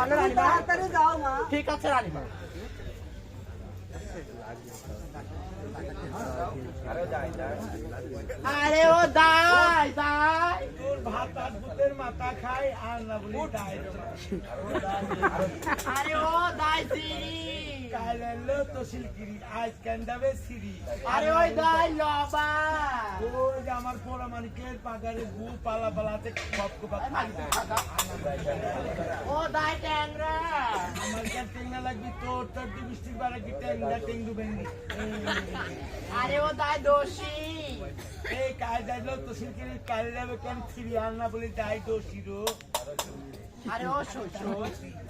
বলো রানীমা তাড়াতাড়ি যাও মা। ঠিক আছে রানীমা আরে ও দাই দাই। তোর ভাত আর ভূতের মাথা খাই আর না বলি দাই আরে ও দাই সিরি কাল তো সিলকিরি আজ কান্দাবে সিরি আরে ওই দাই লবা। ওই যে আমার পোড়া মানিকের পাগারে গু পালা পালাতে খপ খপ ও দাই ট্যাংরা। আমার কাছে টেঙ্গা লাগবি তোর তোর বৃষ্টির বারে কি টেঙ্গা টেঙ্গু বেঙ্গি আরে ও দাই দোষী। এই তো সিলকিরি কাল যাবে কেন সিরি আর না বলি দাই বেরি মুখ আর ও আল্লাহ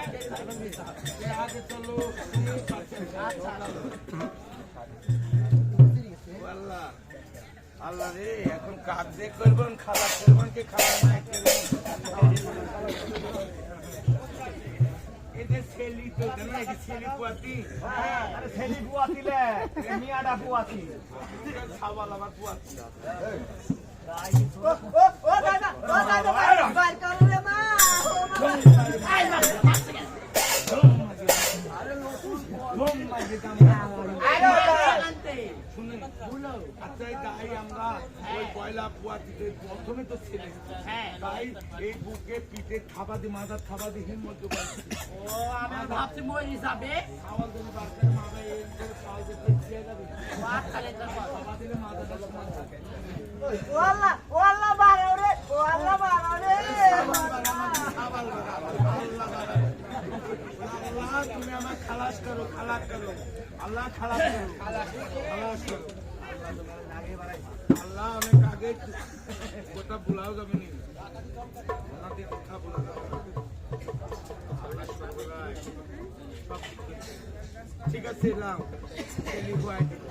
আল্লাহ রে এখন কাজ দিয়ে করবেন খালা করবেন কি খালা না এদের ছেলি তো জানো এই ছেলি পুয়াতি আরে ছেলি পুয়াতি লে মিয়াডা পুয়াতি খাওয়াল আমার পুয়াতি ও ও ও দাদা ও দাদা বাইর করো রে মা এই তাই আমরা ওই পয়লা পুয়াতিতে প্রথমে তো ছেলে। হ্যাঁ। তাই এই বুকে পিঠে থাবা দি মাথার থাবা দি হিম্মত পাচ্ছি ও আমি ভাবছি মরি যাবে খাওয়ার জন্য বাচ্চার মাথা এই করে খাওয়া যেতে দিয়ে যাবে। ভাত খালে তো থাবা দিলে মাথাটা সমান থাকে। ও আল্লাহ ও আল্লাহ বাড়াও রে ও আল্লাহ বাড়াও রে। আল্লাহ তুমি আমার খালাস করো খালাস করো। আল্লাহ খালাস করো। খালাস করো। ঠিক আছে। ঠিক আছে এলাম ছেলে বুয়াই দিল।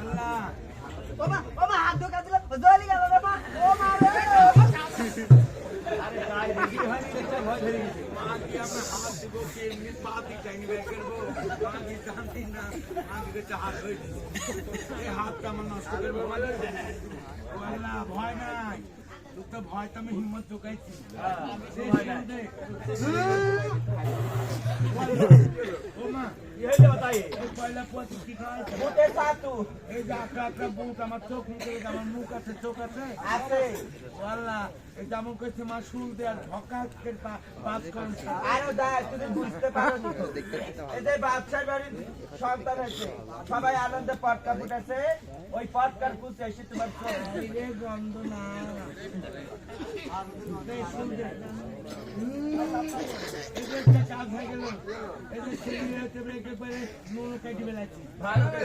আল্লাহ ও মা ও মা হাত ঢোকা দিল। জলি গেল রে মা ও মা রে। আরে তাই দেখি হয়নি ভয় ধরে গেছে। হাতটা আমার নষ্ট করব মানে? ভয় নাই। তো ভয় তো আমি হিম্মত বুট আমার চোখ মুখে আমার মুখ আছে চোখ আছে। আল্লাহ এই যেমন মা শুল দেয়ার কম আরও দেখ তুমি বুঝতে পারো নি তো। এই যে বাদশার বাড়ির সন্তান আছে সবাই আনন্দে পটকা ফুটেছে। ওই পটকার কুচে এসে তোমার চোখ। গন্ধ না কাজ হয়ে গেল। এই যে ছেলে একেবারে নুন কাটি বেলাচ্ছি ভালো করে